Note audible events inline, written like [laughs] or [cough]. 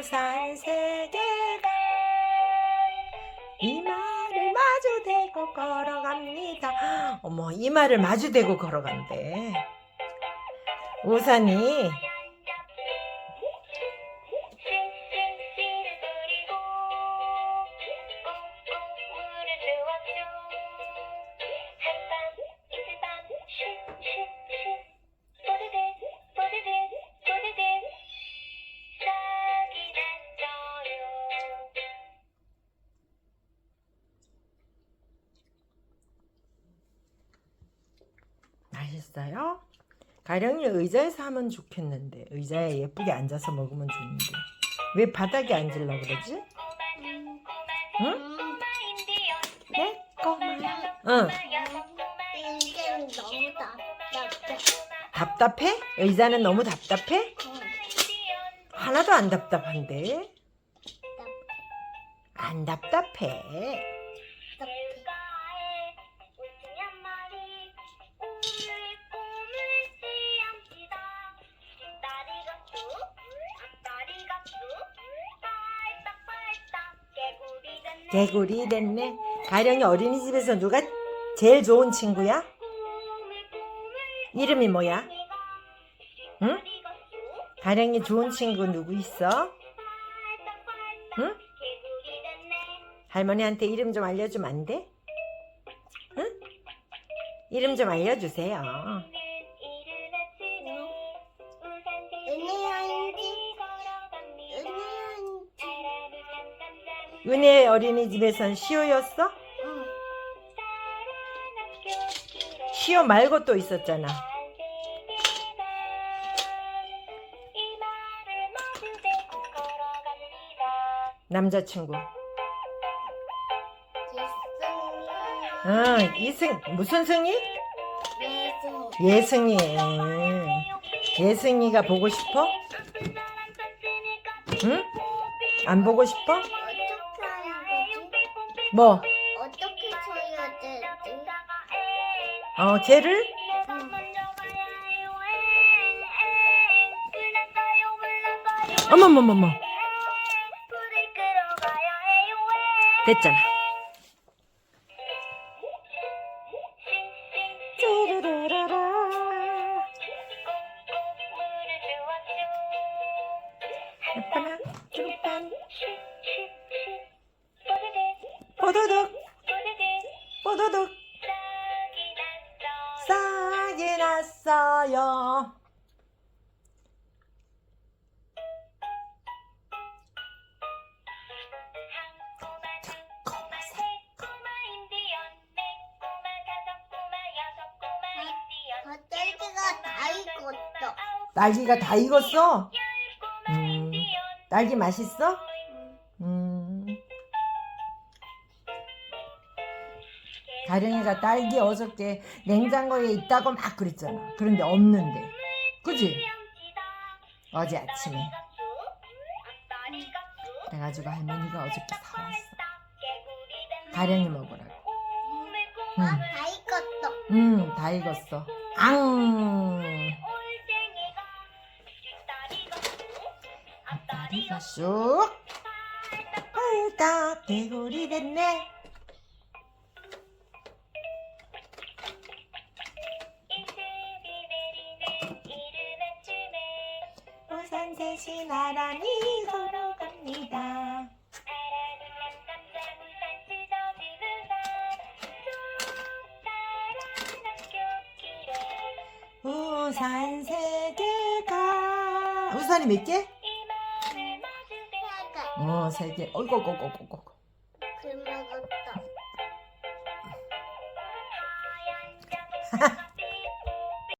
부산 세계관 이 말을 마주대고 걸어갑니다. 어머 이 말을 마주대고 걸어간대. 우산이 맛있어요? 가령이 의자에서 하면 좋겠는데 의자에 예쁘게 앉아서 먹으면 좋은데 왜 바닥에 앉으려고 그러지? 응? 내 꼬마야 응 인생 너무 답답해. 답답해? 의자는 너무 답답해? 하나도 안 답답한데 안 답답해 개구리 됐네 가령이 어린이집에서 누가 제일 좋은 친구야? 이름이 뭐야? 응? 가령이 좋은 친구 누구 있어? 응? 할머니한테 이름 좀 알려주면 안 돼? 응? 이름 좀 알려주세요. 은혜한 은혜 어린이집에선 시오였어? 응. 시오 말고 또 있었잖아. 남자친구. 응, 이승, 무슨? 예승 예승이. 예승이가 보고 싶어? 응? 안 보고 싶어? 뭐? 어떻게 쳐야 되지? 어? 응. 어머머머머. 됐잖아. 짜라라라라. 뽀도독. 싹이 났어요. 겉절기가 다 익었어. 딸기가 다 익었어? 음, 딸기 맛있어? 응. 음. 가령이가 딸기 어저께 냉장고에 있다고 막 그랬잖아. 그런데 없는데. 그지? 어제 아침에. 그래가지고 할머니가 어저께 사왔어. 가령이 먹으라고. 응. 아, 다 익었어. 음, 다 익었어. 앙! 다리가 쑥! 빨딱 개구리 됐네. 대신 나란히 걸어갑니다. 우산 세 개가 우산이 몇 개? 어, 세 개. 어이구, 어이구, 어이구, 어이구. 잘 먹었다. [laughs]